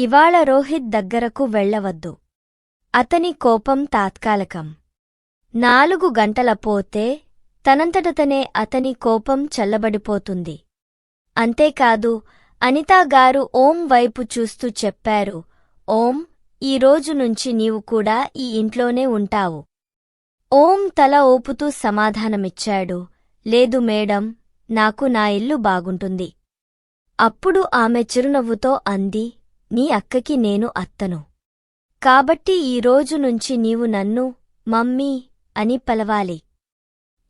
ఇవాళ రోహిత్ దగ్గరకు వెళ్ళవద్దు. అతని కోపం తాత్కాలికం. నాలుగు గంటల పోతే తనంతటతనే అతని కోపం చల్లబడిపోతుంది. అంతేకాదు అనితాగారు ఓం వైపు చూస్తూ చెప్పారు ఓం ఈ రోజు నుంచి నీవు కూడా ఈ ఇంట్లోనే ఉంటావు ఓం తల ఊపుతూ సమాధానమిచ్చాడు లేదు మేడం నాకు నా ఇల్లు బాగుంటుంది అప్పుడు ఆమె చిరునవ్వుతో అంది నీ అక్కకి నేను అత్తను. కాబట్టి ఈ రోజు నుంచి నీవు నన్ను మమ్మీ అని పలవాలి.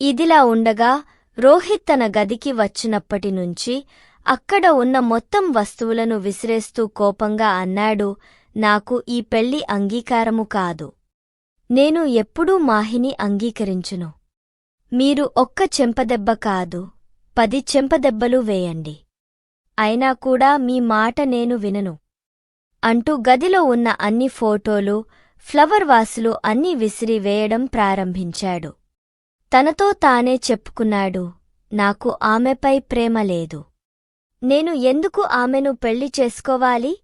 ఇదిలా ఉండగా రోహిత్ తన గదికి వచ్చినప్పటి నుంచి అక్కడ ఉన్న మొత్తం వస్తువులను విసిరేస్తూ కోపంగా అన్నాడు నాకు ఈ పెళ్ళి అంగీకారము కాదు. నేను ఎప్పుడూ మాహిని అంగీకరించును. మీరు ఒక్క చెంపదెబ్బ కాదు పది చెంపదెబ్బలు వేయండి. అయినా కూడా మీ మాట నేను వినను. అంటూ గదిలో ఉన్న అన్ని ఫోటోలు ఫ్లవర్ వాసులు అన్నీ విసిరి వేయడం ప్రారంభించాడు. తనతో తానే చెప్పుకున్నాడు నాకు ఆమెపై ప్రేమ లేదు. నేను ఎందుకు ఆమెను పెళ్ళి చేసుకోవాలి?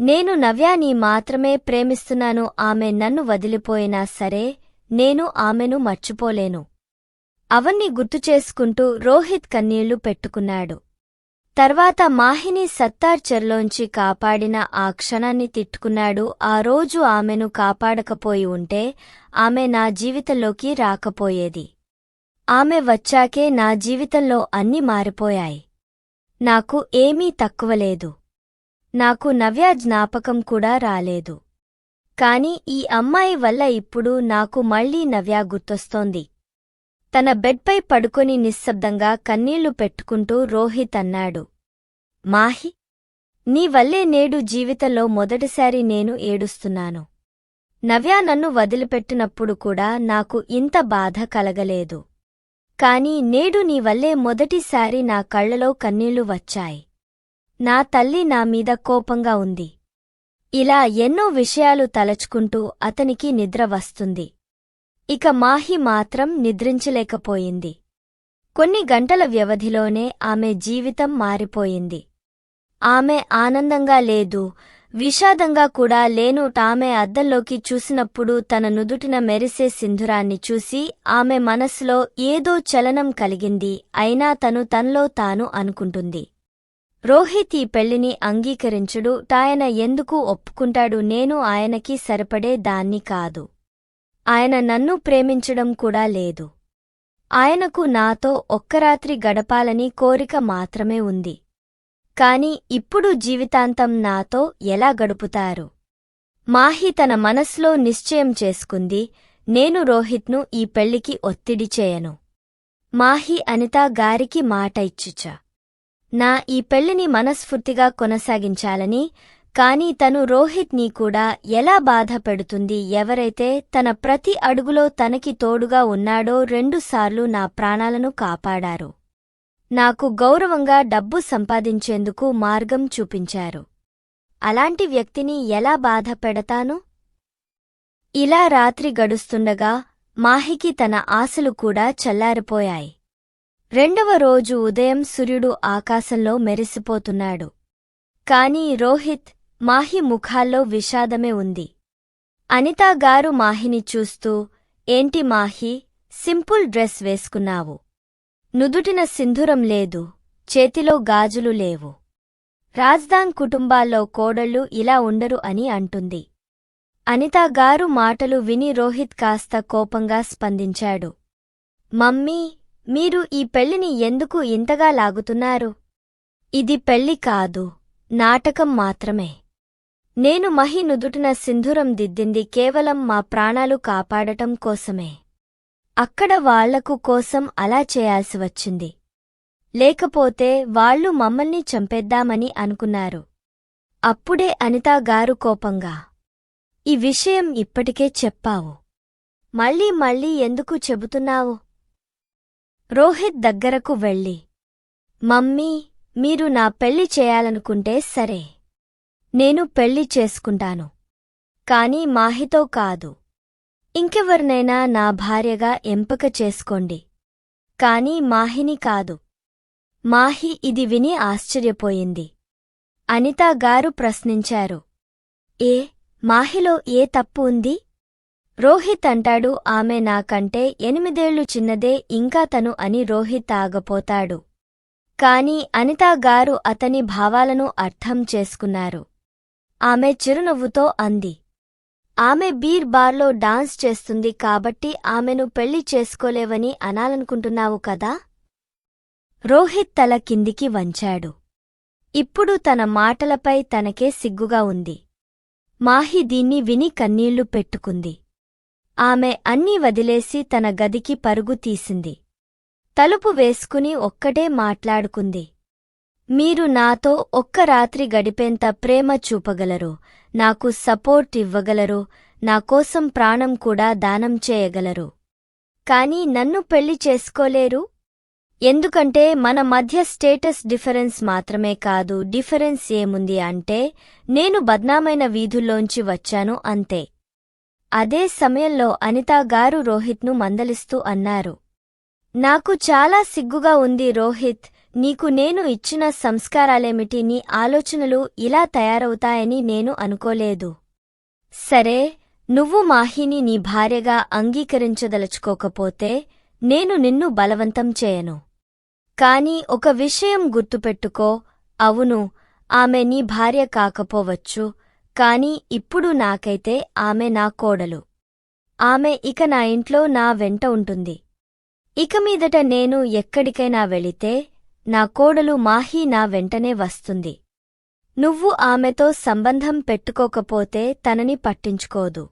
నేను నవ్యాని మాత్రమే ప్రేమిస్తున్నాను ఆమె నన్ను వదిలిపోయినా సరే నేను ఆమెను మర్చిపోలేను అవన్నీ గుర్తుచేసుకుంటూ రోహిత్ కన్నీళ్ళు పెట్టుకున్నాడు. తర్వాత మాహిని సత్తార్ చెర్లోంచి కాపాడిన ఆ క్షణాన్ని తిట్టుకున్నాడు. ఆ రోజు ఆమెను కాపాడకపోయి ఉంటే ఆమె నా జీవితంలోకి రాకపోయేది. ఆమె వచ్చాకే నా జీవితంలో అన్నీ మారిపోయాయి. నాకు ఏమీ తక్కువలేదు నాకు నవ్య జ్ఞాపకం కూడా రాలేదు. కాని ఈ అమ్మాయి వల్ల ఇప్పుడు నాకు మళ్ళీ నవ్య గుర్తొస్తోంది. తన బెడ్పై పడుకొని నిశ్శబ్దంగా కన్నీళ్ళు పెట్టుకుంటూ రోహిత్ అన్నాడు. మాహి నీ వల్లే నేడు జీవితంలో మొదటిసారి నేను ఏడుస్తున్నాను. నవ్య నన్ను వదిలిపెట్టినప్పుడు కూడా నాకు ఇంత బాధ కలగలేదు. కాని నేడు నీ వల్లే మొదటిసారి నా కళ్ళలో కన్నీళ్ళు వచ్చాయి. నా తల్లి నా మీద కోపంగా ఉంది. ఇలా ఎన్నో విషయాలు తలచుకుంటూ అతనికి నిద్ర వస్తుంది. ఇక మాహి మాత్రం నిద్రించలేకపోయింది. కొన్ని గంటల వ్యవధిలోనే ఆమె జీవితం మారిపోయింది. ఆమె ఆనందంగా లేదు విషాదంగా కూడా లేను. తామె అద్దంలోకి చూసినప్పుడు తన నుదుటిన మెరిసే సింధురాన్ని చూసి ఆమె మనసులో ఏదో చలనం కలిగింది అయినా తను తనలో తాను అనుకుంటుంది. రోహిత్ ఈ పెళ్ళిని అంగీకరించుడు తాయన ఎందుకు ఒప్పుకుంటాడు? నేను ఆయనకి సరిపడే దాన్ని కాదు. ఆయన నన్ను ప్రేమించడం కూడా లేదు. ఆయనకు నాతో ఒక్కరాత్రి గడపాలని కోరిక మాత్రమే ఉంది. కాని ఇప్పుడు జీవితాంతం నాతో ఎలా గడుపుతారు? మాహి తన మనస్లో నిశ్చయం చేసుకుంది నేను రోహిత్ను ఈ పెళ్ళికి ఒత్తిడి చేయను. మాహి అనితా గారికి మాట ఇచ్చుచ. నా ఈ పెళ్ళిని మనస్ఫూర్తిగా కొనసాగించాలని కాని తను రోహిత్ని కూడా ఎలా బాధ పెడుతుంది ఎవరైతే తన ప్రతి అడుగులో తనకి తోడుగా ఉన్నాడో రెండుసార్లు నా ప్రాణాలను కాపాడారు. నాకు గౌరవంగా డబ్బు సంపాదించేందుకు మార్గం చూపించారు. అలాంటి వ్యక్తిని ఎలా బాధ పెడతాను ఇలా రాత్రి గడుస్తుండగా మాహికి తన ఆశలు కూడా చల్లారిపోయాయి. రెండవ రోజు ఉదయం సూర్యుడు ఆకాశంలో మెరిసిపోతున్నాడు. కాని రోహిత్ మాహి ముఖాల్లో విషాదమే ఉంది. అనితాగారు మాహిని చూస్తూ ఏంటి మాహి సింపుల్ డ్రెస్ వేసుకున్నావు. నుదుటిన సింధురం లేదు చేతిలో గాజులు లేవు. రాజ్దాన్ కుటుంబాల్లో కోడళ్ళు ఇలా ఉండరు అని అంటుంది. అనితాగారు మాటలు విని రోహిత్ కాస్త కోపంగా స్పందించాడు. మమ్మీ మీరు ఈ పెళ్ళిని ఎందుకు ఇంతగా లాగుతున్నారు? ఇది పెళ్ళి కాదు నాటకం మాత్రమే. నేను మహి నుదుటిన సింధూరం దిద్దింది కేవలం మా ప్రాణాలు కాపాడటం కోసమే. అక్కడ వాళ్ళకు కోసం అలా చేయాల్సి వచ్చింది. లేకపోతే వాళ్ళు మమ్మల్ని చంపేద్దామని అనుకున్నారు. అప్పుడే అనితాగారు కోపంగా ఈ విషయం ఇప్పటికే చెప్పావు. మళ్ళీ మళ్ళీ ఎందుకు చెబుతున్నావు? రోహిత్ దగ్గరకు వెళ్ళి మమ్మీ మీరు నా పెళ్ళి చేయాలనుకుంటే సరే. నేను పెళ్ళి చేసుకుంటాను. కాని మాహితో కాదు. ఇంకెవరినైనా నా భార్యగా ఎంపిక చేసుకోండి. కాని మాహిని కాదు. మాహి ఇది విని ఆశ్చర్యపోయింది. అనితా గారు ప్రశ్నించారు. ఏ మాహిలో ఏ తప్పు ఉంది? రోహిత్ అంటాడు ఆమె నాకంటే ఎనిమిదేళ్ళు చిన్నదే ఇంకా తను అని రోహిత్ ఆగపోతాడు. కాని అనితా గారు అతని భావాలను అర్థం చేసుకున్నారు. ఆమె చిరునవ్వుతో అంది. ఆమె బీర్ బార్లో డాన్స్ చేస్తుంది కాబట్టి ఆమెను పెళ్ళి చేసుకోలేవని అనాలనుకుంటున్నావు కదా? రోహిత్ తల కిందికి వంచాడు. ఇప్పుడు తన మాటలపై తనకే సిగ్గుగా ఉంది. మాహి దీన్ని విని కన్నీళ్ళు పెట్టుకుంది. ఆమె అన్నీ వదిలేసి తన గదికి పరుగు తీసింది. తలుపు వేసుకుని ఒక్కటే మాట్లాడుకుంది. మీరు నాతో ఒక్క రాత్రి గడిపేంత ప్రేమ చూపగలరు నాకు సపోర్ట్ ఇవ్వగలరు నాకోసం ప్రాణం కూడా దానం చేయగలరు. కానీ నన్ను పెళ్ళి చేసుకోలేరు? ఎందుకంటే మన మధ్య స్టేటస్ డిఫరెన్స్ మాత్రమే కాదు డిఫరెన్స్ ఏముంది అంటే నేను బద్నామైన వీధుల్లోంచి వచ్చాను అంతే. అదే సమయంలో అనితాగారు రోహిత్ను మందలిస్తూ అన్నారు. నాకు చాలా సిగ్గుగా ఉంది రోహిత్ నీకు నేను ఇచ్చిన సంస్కారాలేమిటి? నీ ఆలోచనలు ఇలా తయారవుతాయని నేను అనుకోలేదు. సరే నువ్వు మాహిని నీ భార్యగా అంగీకరించదలుచుకోకపోతే నేను నిన్ను బలవంతం చేయను. కాని ఒక విషయం గుర్తుపెట్టుకో. అవును ఆమె నీ భార్య కాకపోవచ్చు కాని ఇప్పుడు నాకైతే ఆమె నా కోడలు. ఆమె ఇక నా ఇంట్లో నా వెంట ఉంటుంది. ఇక మీదట నేను ఎక్కడికైనా వెళితే నా కోడలు మాహీ నా వెంటనే వస్తుంది. నువ్వు ఆమెతో సంబంధం పెట్టుకోకపోతే తనని పట్టించుకోదు.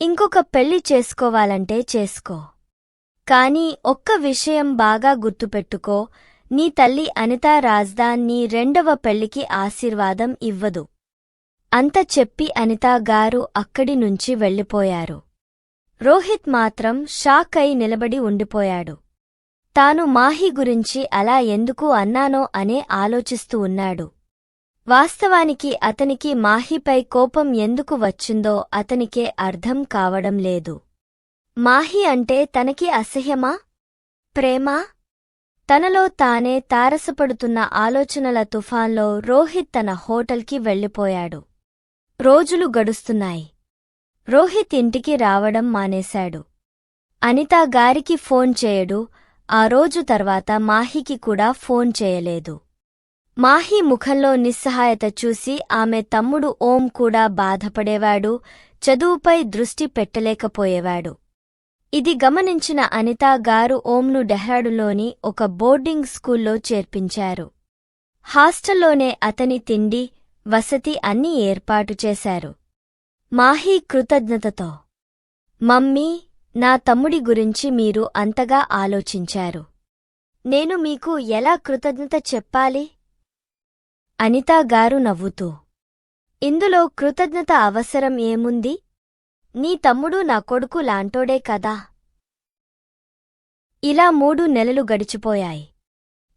ఇంకొక పెళ్ళి చేసుకోవాలంటే చేసుకో. కాని ఒక్క విషయం బాగా గుర్తుపెట్టుకో నీ తల్లి అనితా రాజ్దాన్ నీ రెండవ పెళ్ళికి ఆశీర్వాదం ఇవ్వదు. అంత చెప్పి అనితా గారు అక్కడి నుంచి వెళ్ళిపోయారు. రోహిత్ మాత్రం షాక్ అయి నిలబడి ఉండిపోయాడు. తాను మాహి గురించి అలా ఎందుకు అన్నానో అనే ఆలోచిస్తూ ఉన్నాడు. వాస్తవానికి అతనికి మాహిపై కోపం ఎందుకు వచ్చిందో అతనికే అర్థం కావడం లేదు. మాహి అంటే తనకి అసహ్యమా? ప్రేమా? తనలో తానే తారసపడుతున్న ఆలోచనల తుఫాన్లో రోహిత్ తన హోటల్కి వెళ్ళిపోయాడు. రోజులు గడుస్తున్నాయి. రోహిత్ ఇంటికి రావడం మానేశాడు. అనితా గారికి ఫోన్ చేయడు ఆ రోజు తర్వాత మాహికి కూడా ఫోన్ చేయలేదు. మాహి ముఖంలో నిస్సహాయత చూసి ఆమె తమ్ముడు ఓం కూడా బాధపడేవాడు చదువుపై దృష్టి పెట్టలేకపోయేవాడు. ఇది గమనించిన అనితా గారు ఓంను డెహ్రాడులోని ఒక బోర్డింగ్ స్కూల్లో చేర్పించారు. హాస్టల్లోనే అతని తిండి వసతి అన్నీ ఏర్పాటు చేశారు. మాహీ కృతజ్ఞతతో మమ్మీ నా తమ్ముడి గురించి మీరు అంతగా ఆలోచించారు. నేను మీకు ఎలా కృతజ్ఞత చెప్పాలి? అనితాగారు నవ్వుతూ. ఇందులో కృతజ్ఞత అవసరం ఏముంది? నీ తమ్ముడు నా కొడుకు లాంటోడే కదా. ఇలా మూడు నెలలు గడిచిపోయాయి.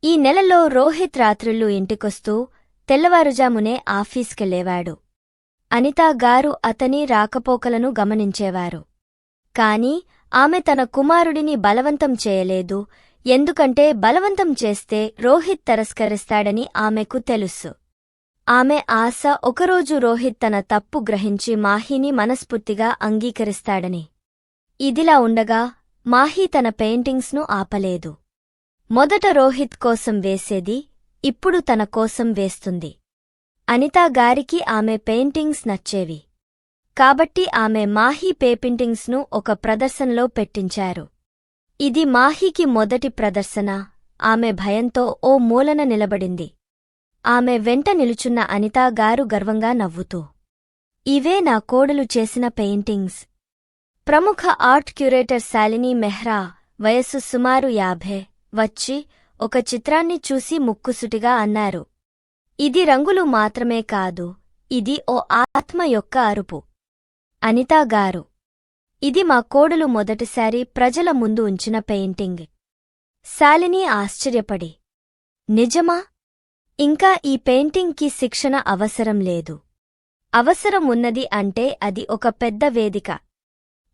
ఈ నెలలో రోహిత్ రాత్రుళ్ళు ఇంటికొస్తూ తెల్లవారుజామునే ఆఫీస్కెళ్ళేవాడు అనితాగారు అతని రాకపోకలను గమనించేవారు. కాని ఆమె తన కుమారుడిని బలవంతం చేయలేదు. ఎందుకంటే బలవంతం చేస్తే రోహిత్ తిరస్కరిస్తాడని ఆమెకు తెలుసు. ఆమె ఆశ ఒకరోజు రోహిత్ తన తప్పు గ్రహించి మాహీని మనస్ఫూర్తిగా అంగీకరిస్తాడని. ఇదిలా ఉండగా మాహి తన పెయింటింగ్స్ను ఆపలేదు. మొదట రోహిత్ కోసం వేసేది ఇప్పుడు తన కోసం వేస్తుంది. అనితా గారికి ఆమె పెయింటింగ్స్ నచ్చేవి. కాబట్టి ఆమె మాహీ పేపింటింగ్స్ను ఒక ప్రదర్శనలో పెట్టించారు. ఇది మాహీకి మొదటి ప్రదర్శన. ఆమె భయంతో ఓ మూలన నిలబడింది. ఆమె వెంట నిలుచున్న అనితాగారు గర్వంగా నవ్వుతూ ఇవే నా కోడలు చేసిన పెయింటింగ్స్. ప్రముఖ ఆర్ట్ క్యూరేటర్ శాలిని మెహ్రా వయస్సు సుమారు యాభై వచ్చి ఒక చిత్రాన్ని చూసి ముక్కుసుటిగా అన్నారు. ఇది రంగులు మాత్రమే కాదు ఇది ఓ ఆత్మ యొక్క అరుపు. అనితా గారు. ఇది మా కోడలు మొదటిసారి ప్రజల ముందు ఉంచిన పెయింటింగ్. శాలిని ఆశ్చర్యపడి. నిజమా? ఇంకా ఈ పెయింటింగ్కి శిక్షణ అవసరం లేదు. అవసరం ఉన్నది అంటే అది ఒక పెద్ద వేదిక.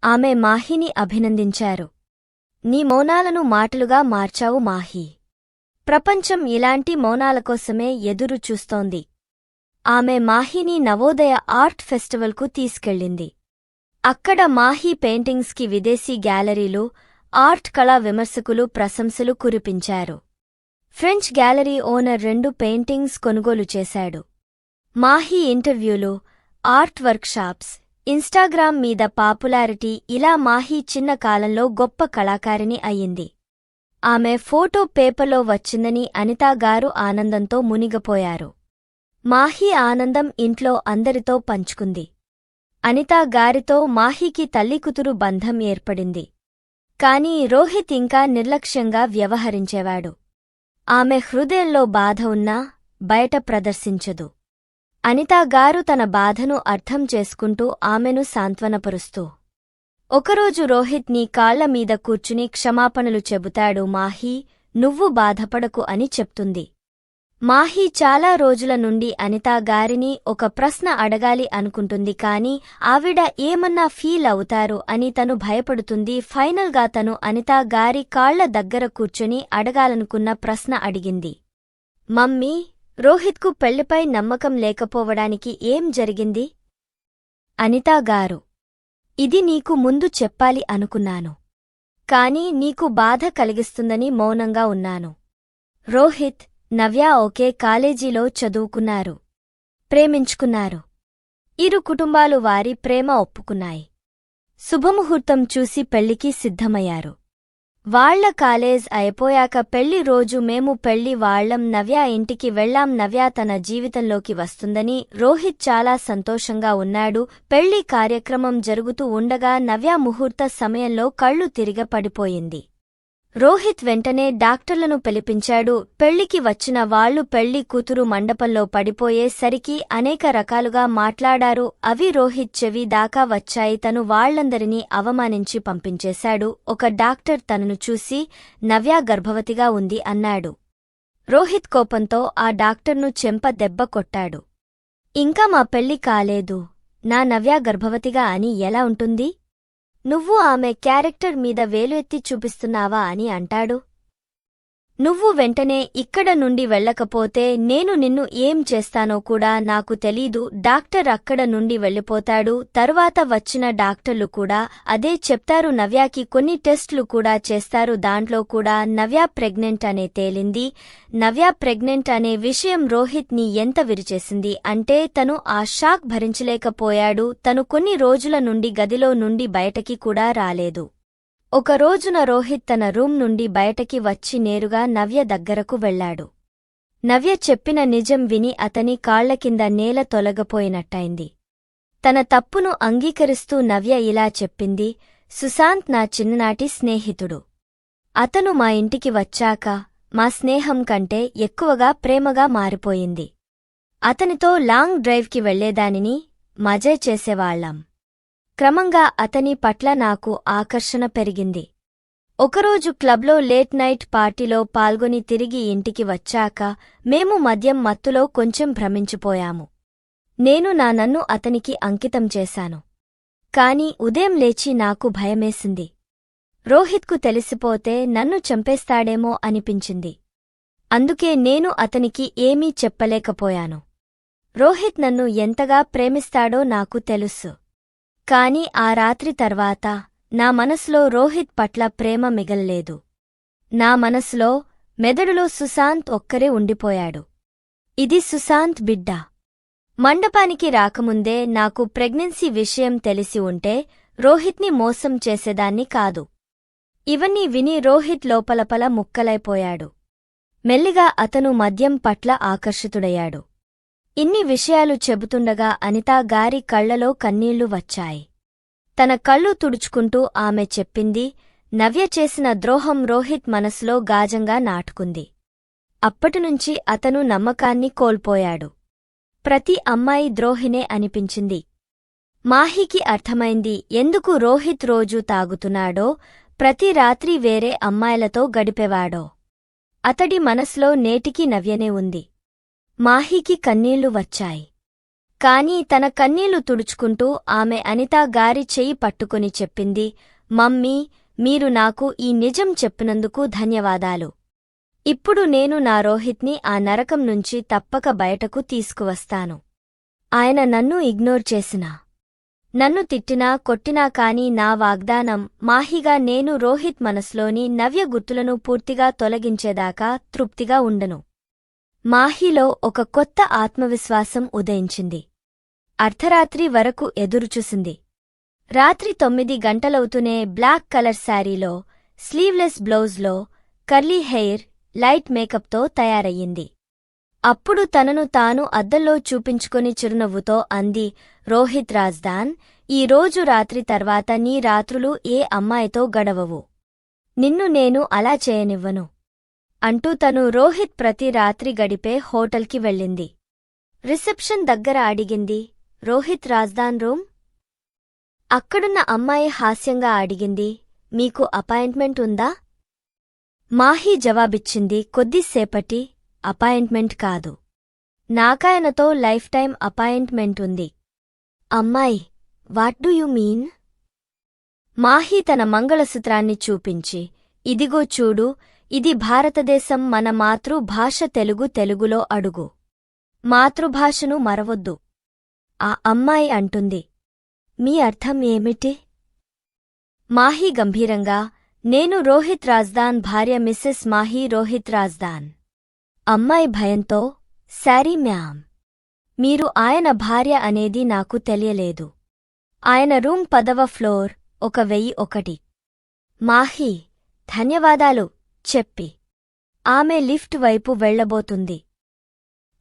ఆమె మాహిని అభినందించారు. నీ మౌనాలను మాటలుగా మార్చావు మాహీ. ప్రపంచం ఇలాంటి మౌనాల కోసమే ఎదురు చూస్తోంది ఆమె మాహిని నవోదయ ఆర్ట్ ఫెస్టివల్కు తీసుకెళ్ళింది. అక్కడ మాహీ పెయింటింగ్స్కి విదేశీ గ్యాలరీలు ఆర్ట్ కళా విమర్శకులు ప్రశంసలు కురిపించారు. ఫ్రెంచ్ గ్యాలరీ ఓనర్ రెండు పెయింటింగ్స్ కొనుగోలు చేశాడు. మాహీ ఇంటర్వ్యూలు ఆర్ట్ వర్క్షాప్స్ ఇన్స్టాగ్రామ్ మీద పాపులారిటీ ఇలా మాహీ చిన్న కాలంలో గొప్ప కళాకారిణి అయ్యింది. ఆమె ఫోటో పేపర్లో వచ్చిందని అనితాగారు ఆనందంతో మునిగపోయారు. మాహీ ఆనందం ఇంట్లో అందరితో పంచుకుంది. అనితా గారితో మాహీకి తల్లికుతురు బంధం ఏర్పడింది. కాని రోహిత్ ఇంకా నిర్లక్ష్యంగా వ్యవహరించేవాడు. ఆమె హృదయంలో బాధ ఉన్నా బయట ప్రదర్శించదు. అనితాగారు తన బాధను అర్థం చేసుకుంటూ ఆమెను సాంత్వనపరుస్తూ ఒకరోజు రోహిత్ నీ కాళ్ళ మీద కూర్చుని క్షమాపణలు చెబుతాడు మాహీ నువ్వు బాధపడకు అని చెప్తుంది. మాహీ చాలా రోజుల నుండి అనితా గారిని ఒక ప్రశ్న అడగాలి అనుకుంటుంది కాని ఆవిడ ఏమన్నా ఫీల్ అవుతారు అని తను భయపడుతుంది. ఫైనల్గా తను అనితా గారి కాళ్ళ దగ్గర కూర్చొని అడగాలనుకున్న ప్రశ్న అడిగింది. మమ్మీ రోహిత్కు పెళ్ళిపై నమ్మకం లేకపోవడానికి ఏం జరిగింది? అనితా గారు ఇది నీకు ముందు చెప్పాలి అనుకున్నాను. కాని నీకు బాధ కలిగిస్తుందని మౌనంగా ఉన్నాను. రోహిత్ నవ్య ఒకే కాలేజీలో చదువుకున్నారు. ప్రేమించుకున్నారు. ఇరు కుటుంబాలు వారి ప్రేమ ఒప్పుకున్నాయి. శుభముహూర్తం చూసి పెళ్ళికి సిద్ధమయ్యారు. వాళ్ళ కాలేజ్ అయిపోయాక పెళ్ళి రోజు మేము పెళ్ళి వాళ్ళం నవ్య ఇంటికి వెళ్ళాం నవ్య తన జీవితంలోకి వస్తుందని రోహిత్ చాలా సంతోషంగా ఉన్నాడు. పెళ్ళి కార్యక్రమం జరుగుతూ ఉండగా నవ్య ముహూర్త సమయంలో కళ్ళు తిరిగ పడిపోయింది. రోహిత్ వెంటనే డాక్టర్లను పిలిపించాడు. పెళ్ళికి వచ్చిన వాళ్ళు పెళ్ళి కూతురు మండపంలో పడిపోయేసరికి అనేక రకాలుగా మాట్లాడారు. అవి రోహిత్ చెవి దాకా వచ్చాయి. తను వాళ్ళందరినీ అవమానించి పంపించేశాడు. ఒక డాక్టర్ తనను చూసి నవ్య గర్భవతిగా ఉంది అన్నాడు. రోహిత్ కోపంతో ఆ డాక్టర్ను చెంప దెబ్బ కొట్టాడు. ఇంకా మా పెళ్ళి కాలేదు. నా నవ్య గర్భవతిగా అని ఎలా ఉంటుంది? నువ్వు ఆమె క్యారెక్టర్ మీద వేలు ఎత్తి చూపిస్తున్నావా అని అంటాడు. నువ్వు వెంటనే ఇక్కడ నుండి వెళ్ళకపోతే నేను నిన్ను ఏం చేస్తానో కూడా నాకు తెలీదు. డాక్టర్ అక్కడ నుండి వెళ్ళిపోతాడు. తరువాత వచ్చిన డాక్టర్లు కూడా అదే చెప్తారు. నవ్యాకి కొన్ని టెస్ట్లు కూడా చేస్తారు. దాంట్లో కూడా నవ్య ప్రెగ్నెంట్ అనే తేలింది. నవ్య ప్రెగ్నెంట్ అనే విషయం రోహిత్ని ఎంత విరిచేసింది అంటే తను ఆ షాక్ భరించలేకపోయాడు. తను కొన్ని రోజుల నుండి గదిలో నుండి బయటకి కూడా రాలేదు. ఒక రోజున రోహిత్ తన రూమ్ నుండి బయటకి వచ్చి నేరుగా నవ్య దగ్గరకు వెళ్ళాడు నవ్య చెప్పిన నిజం విని అతని కాళ్ళ కింద నేల తొలగపోయినట్టయింది. తన తప్పును అంగీకరిస్తూ నవ్య ఇలా చెప్పింది సుశాంత్ నా చిన్ననాటి స్నేహితుడు. అతను మా ఇంటికి వచ్చాక మా స్నేహం కంటే ఎక్కువగా ప్రేమగా మారిపోయింది. అతనితో లాంగ్ డ్రైవ్కి వెళ్ళేదానిని మజే చేసేవాళ్ళం క్రమంగా అతని పట్ల నాకు ఆకర్షణ పెరిగింది. ఒకరోజు క్లబ్లో లేట్ నైట్ పార్టీలో పాల్గొని తిరిగి ఇంటికి వచ్చాక మేము మద్యం మత్తులో కొంచెం భ్రమించిపోయాము. నేను నా నన్ను అతనికి అంకితం చేశాను. కాని ఉదయం లేచి నాకు భయమేసింది. రోహిత్కు తెలిసిపోతే నన్ను చంపేస్తాడేమో అనిపించింది. అందుకే నేను అతనికి ఏమీ చెప్పలేకపోయాను. రోహిత్ నన్ను ఎంతగా ప్రేమిస్తాడో నాకు తెలుసు. కాని ఆ రాత్రి తర్వాత నా మనసులో రోహిత్ పట్ల ప్రేమ మిగల్లేదు. నా మనసులో మెదడులో సుశాంత్ ఒక్కరే ఉండిపోయాడు. ఇది సుశాంత్ బిడ్డ. మండపానికి రాకముందే నాకు ప్రెగ్నెన్సీ విషయం తెలిసి ఉంటే రోహిత్ని మోసం చేసేదాన్ని కాదు. ఇవన్నీ విని రోహిత్ లోపలపల ముక్కలైపోయాడు. మెల్లిగా అతను మద్యం పట్ల ఆకర్షితుడయ్యాడు. ఇన్ని విషయాలు చెబుతుండగా అనితా గారి కళ్ళలో కన్నీళ్ళు వచ్చాయి. తన కళ్ళు తుడుచుకుంటూ ఆమె చెప్పింది నవ్య చేసిన ద్రోహం రోహిత్ మనసులో గాజంగా నాటుకుంది. అప్పటినుంచి అతను నమ్మకాన్ని కోల్పోయాడు. ప్రతి అమ్మాయి ద్రోహినే అనిపించింది. మాహికి అర్థమైంది ఎందుకు రోహిత్ రోజూ తాగుతున్నాడో ప్రతి రాత్రి వేరే అమ్మాయిలతో గడిపేవాడో. అతడి మనసులో నేటికి నవ్యనే ఉంది. మాహికి కన్నీళ్ళు వచ్చాయి. కాని తన కన్నీళ్ళు తుడుచుకుంటూ ఆమె అనితా గారి చెయ్యి పట్టుకుని చెప్పింది మమ్మీ మీరు నాకు ఈ నిజం చెప్పినందుకు ధన్యవాదాలు. ఇప్పుడు నేను నా రోహిత్ని ఆ నరకం నుంచి తప్పక బయటకు తీసుకువస్తాను. ఆయన నన్ను ఇగ్నోర్ చేసినా. నన్ను తిట్టినా కొట్టినా కాని నా వాగ్దానం మాహిగా నేను రోహిత్ మనసులోని నవ్య గుర్తులను పూర్తిగా తొలగించేదాకా తృప్తిగా ఉండను. మాహిలో ఒక కొత్త ఆత్మవిశ్వాసం ఉదయించింది. అర్ధరాత్రి వరకు ఎదురుచూసింది. రాత్రి తొమ్మిది గంటలవుతూనే బ్లాక్ కలర్ శారీలో స్లీవ్లెస్ బ్లౌజ్లో కర్లీ హెయిర్ లైట్ మేకప్తో తయారయ్యింది. అప్పుడు తనను తాను అద్దంలో చూపించుకుని చిరునవ్వుతో అంది రోహిత్ రాజ్దాన్ ఈ రోజు రాత్రి తర్వాత నీ రాత్రులు ఏ అమ్మాయితో గడవవు. నిన్ను నేను అలా చేయనివ్వను. అంటూ తను రోహిత్ ప్రతి రాత్రి గడిపే హోటల్కి వెళ్ళింది. రిసెప్షన్ దగ్గర అడిగింది రోహిత్ రాజ్దాన్ రూమ్? అక్కడున్న అమ్మాయి హాస్యంగా అడిగింది మీకు అపాయింట్మెంట్ ఉందా? మాహీ జవాబిచ్చింది కొద్దిసేపటి అపాయింట్మెంట్ కాదు. నాకాయనతో లైఫ్ టైం అపాయింట్మెంట్ ఉంది. అమ్మాయి what do you mean? Mahi తన మంగళసూత్రాన్ని చూపించి ఇదిగో చూడు ఇది భారతదేశం మన మాతృభాష తెలుగు తెలుగులో అడుగు. మాతృభాషను మరవొద్దు. ఆ అమ్మాయి అంటుంది. మీ అర్థం ఏమిటి? మాహీ గంభీరంగా నేను రోహిత్ రాజ్దాన్ భార్య మిస్సెస్ మాహీ రోహిత్ రాజ్దాన్ అమ్మాయి భయంతో శారీ మ్యామ్ మీరు ఆయన భార్య అనేది నాకు తెలియలేదు. ఆయన రూమ్ పదవ ఫ్లోర్ ఒక వెయ్యి ఒకటి. మాహీ ధన్యవాదాలు. చెప్పి. ఆమె లిఫ్ట్ వైపు వెళ్ళబోతుంది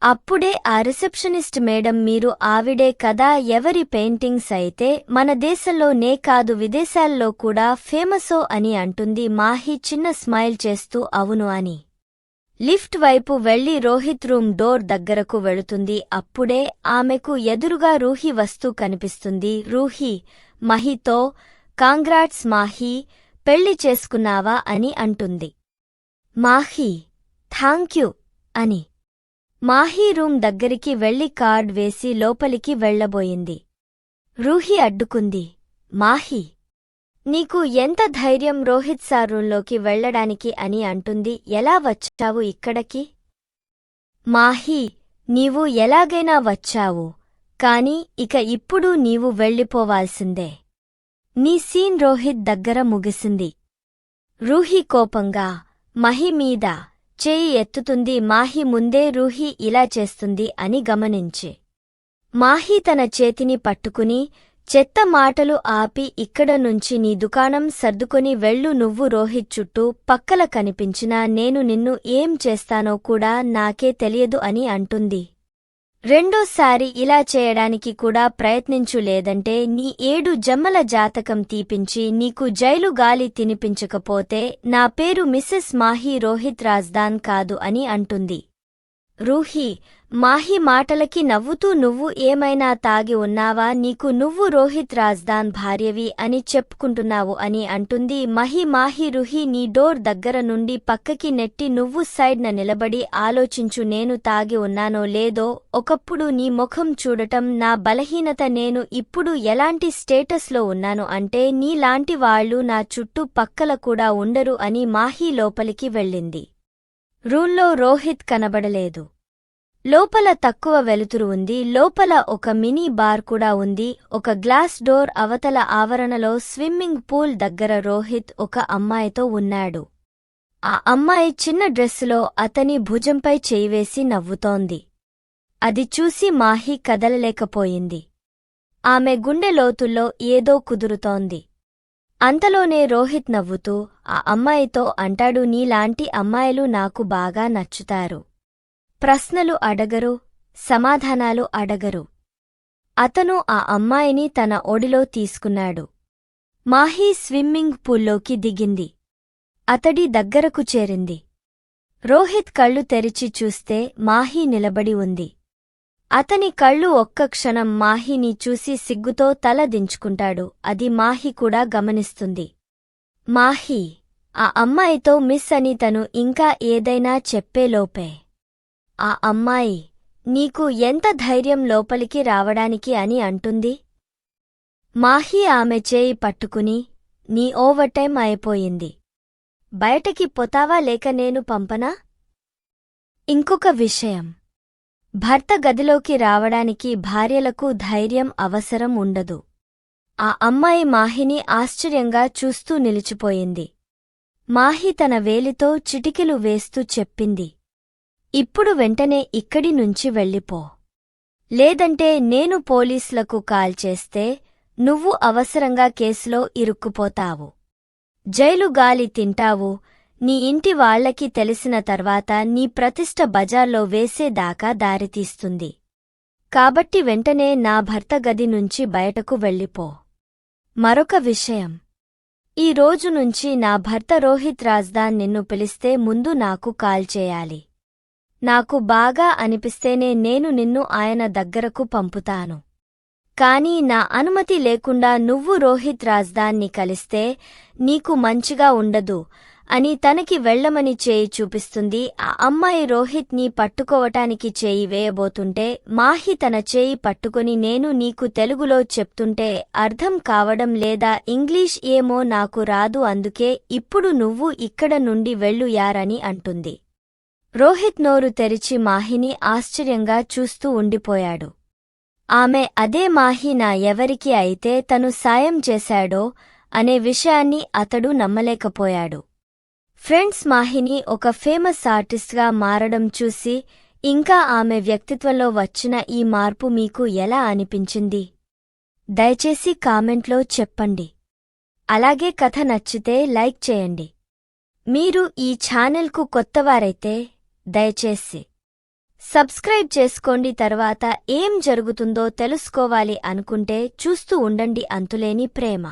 అప్పుడే ఆ రిసెప్షనిస్ట్ మేడం మీరు ఆవిడే కదా ఎవరి పెయింటింగ్స్ అయితే మన దేశంలోనే కాదు విదేశాల్లో కూడా ఫేమసో అని అంటుంది మాహీ చిన్న స్మైల్ చేస్తూ అవును అని. లిఫ్ట్ వైపు వెళ్ళి రోహిత్ రూమ్ డోర్ దగ్గరకు వెళుతుంది. అప్పుడే ఆమెకు ఎదురుగా రూహి వస్తూ కనిపిస్తుంది. రూహి మహితో కాంగ్రాట్స్ మాహీ పెళ్ళి చేసుకున్నావా? అని అంటుంది. మాహీ థాంక్యూ అని. మాహీ రూమ్ దగ్గరికి వెళ్ళి కార్డ్ వేసి లోపలికి వెళ్ళబోయింది రూహి అడ్డుకుంది. మాహీ నీకు ఎంత ధైర్యం రోహిత్ సార్ రూంలోకి వెళ్ళడానికి అని అంటుంది. ఎలా వచ్చావు ఇక్కడికి? మాహీ నీవు ఎలాగైనా వచ్చావు కాని ఇక ఇప్పుడు నీవు వెళ్ళిపోవాల్సిందే. నీ సీన్ రోహిత్ దగ్గర ముగిసింది. రూహి కోపంగా మహి మీద చేయి ఎత్తుతుంది మాహి ముందే రూహి ఇలా చేస్తుంది అని గమనించి. మాహి తన చేతిని పట్టుకుని చెత్త మాటలు ఆపి ఇక్కడ నుంచి నీ దుకాణం సర్దుకొని వెళ్ళు నువ్వు రోహిత్ చుట్టూ పక్కల కనిపించినా నేను నిన్ను ఏం చేస్తానో కూడా నాకే తెలియదు అని అంటుంది. రెండోసారి ఇలా చేయడానికి కూడా ప్రయత్నించు లేదంటే నీ ఏడు జమ్మల జాతకం తీపించి నీకు జైలు గాలి తినిపించకపోతే నా పేరు మిస్సెస్ మాహీ రోహిత్ రాజ్దాన్ కాదు అని అంటుంది. రూహి మాహి మాటలకి నవ్వుతూ నువ్వు ఏమైనా తాగి ఉన్నావా? నీకు నువ్వు రోహిత్ రాజ్దాన్ భార్యవి అని చెప్పుకుంటున్నావు అని అంటుంది మహి. మాహి రుహి నీ డోర్ దగ్గర నుండి పక్కకి నెట్టి నువ్వు సైడ్న నిలబడి ఆలోచించు నేను తాగి ఉన్నానో లేదో? ఒకప్పుడు నీ ముఖం చూడటం నా బలహీనత నేను ఇప్పుడు ఎలాంటి స్టేటస్లో ఉన్నాను అంటే నీలాంటి వాళ్ళు నా చుట్టూ పక్కల కూడా ఉండరు అని మాహి లోపలికి వెళ్ళింది. రూల్లో రోహిత్ కనబడలేదు. లోపల తక్కువ వెలుతురు ఉంది. లోపల ఒక మినీ బార్ కూడా ఉంది. ఒక గ్లాస్ డోర్ అవతల ఆవరణలో స్విమ్మింగ్ పూల్ దగ్గర రోహిత్ ఒక అమ్మాయితో ఉన్నాడు. ఆ అమ్మాయి చిన్న డ్రెస్సులో అతని భుజంపై చేయివేసి నవ్వుతోంది. అది చూసి మాహి కదలలేకపోయింది. ఆమె గుండె లోతుల్లో ఏదో కుదురుతోంది. అంతలోనే రోహిత్ నవ్వుతూ ఆ అమ్మాయితో అంటాడు నీలాంటి అమ్మాయిలు నాకు బాగా నచ్చుతారు. ప్రశ్నలు అడగరు సమాధానాలు అడగరు. అతను ఆ అమ్మాయిని తన ఒడిలో తీసుకున్నాడు. మాహీ స్విమ్మింగ్ పూల్లోకి దిగింది. అతడి దగ్గరకు చేరింది. రోహిత్ కళ్ళు తెరిచి చూస్తే మాహీ నిలబడి ఉంది. అతని కళ్ళు ఒక్క క్షణం మాహిని చూసి సిగ్గుతో తల దించుకుంటాడు. అది మాహి కూడా గమనిస్తుంది. మాహీ ఆ అమ్మాయితో మిస్ అని తను ఇంకా ఏదైనా చెప్పేలోపే ఆ అమ్మాయి నీకు ఎంత ధైర్యం లోపలికి రావడానికి అని అంటుంది. మాహీ ఆమె చేయి పట్టుకుని నీ ఓవర్టైం అయిపోయింది. బయటకి పొతావా లేక నేను పంపనా? ఇంకొక విషయం. భర్త గదిలోకి రావడానికి భార్యలకు ధైర్యం అవసరం ఉండదు. ఆ అమ్మాయి మాహిని ఆశ్చర్యంగా చూస్తూ నిలిచిపోయింది. మాహి తన వేలితో చిటికెలు వేస్తూ చెప్పింది. ఇప్పుడు వెంటనే ఇక్కడి నుంచి వెళ్ళిపో. లేదంటే నేను పోలీసులకు కాల్ చేస్తే నువ్వు అవసరంగా కేసులో ఇరుక్కుపోతావు. జైలు గాలి తింటావు నీ ఇంటి వాళ్ళకి తెలిసిన తర్వాత నీ ప్రతిష్ట బజార్లో వేసేదాకా దారితీస్తుంది. కాబట్టి వెంటనే నా భర్త గది నుంచి బయటకు వెళ్ళిపో. మరొక విషయం. ఈ రోజు నుంచి నా భర్త రోహిత్ రాజ్దాన్ నిన్ను పిలిస్తే ముందు నాకు కాల్ చేయాలి. నాకు బాగా అనిపిస్తేనే నేను నిన్ను ఆయన దగ్గరకు పంపుతాను. కాని నా అనుమతి లేకుండా నువ్వు రోహిత్ రాజ్దాన్ని కలిస్తే నీకు మంచిగా ఉండదు. అని తనకి వెళ్ళమని చేయి చూపిస్తుంది. ఆ అమ్మాయి రోహిత్ని పట్టుకోవటానికి చేయి వేయబోతుంటే మాహి తన చేయి పట్టుకుని నేను నీకు తెలుగులో చెప్తుంటే అర్థం కావడం లేదా ఇంగ్లీష్ ఏమో నాకు రాదు అందుకే ఇప్పుడు నువ్వు ఇక్కడ నుండి వెళ్ళు యారని అంటుంది. రోహిత్ నోరు తెరిచి మాహిని ఆశ్చర్యంగా చూస్తూ ఉండిపోయాడు. ఆమె అదే మాహి నా ఎవరికి అయితే తను సాయం చేశాడో అనే విషయాన్ని అతడు నమ్మలేకపోయాడు. ఫ్రెండ్స్ మాహిని ఒక ఫేమస్ ఆర్టిస్ట్గా మారడం చూసి ఇంకా ఆమె వ్యక్తిత్వంలో వచ్చిన ఈ మార్పు మీకు ఎలా అనిపించింది? దయచేసి కామెంట్లో చెప్పండి. అలాగే కథ నచ్చితే లైక్ చేయండి. మీరు ఈ ఛానల్కు కొత్తవారైతే దయచేసి సబ్స్క్రైబ్ చేసుకోండి. తర్వాత ఏం జరుగుతుందో తెలుసుకోవాలి అనుకుంటే చూస్తూ ఉండండి అంతులేని ప్రేమ.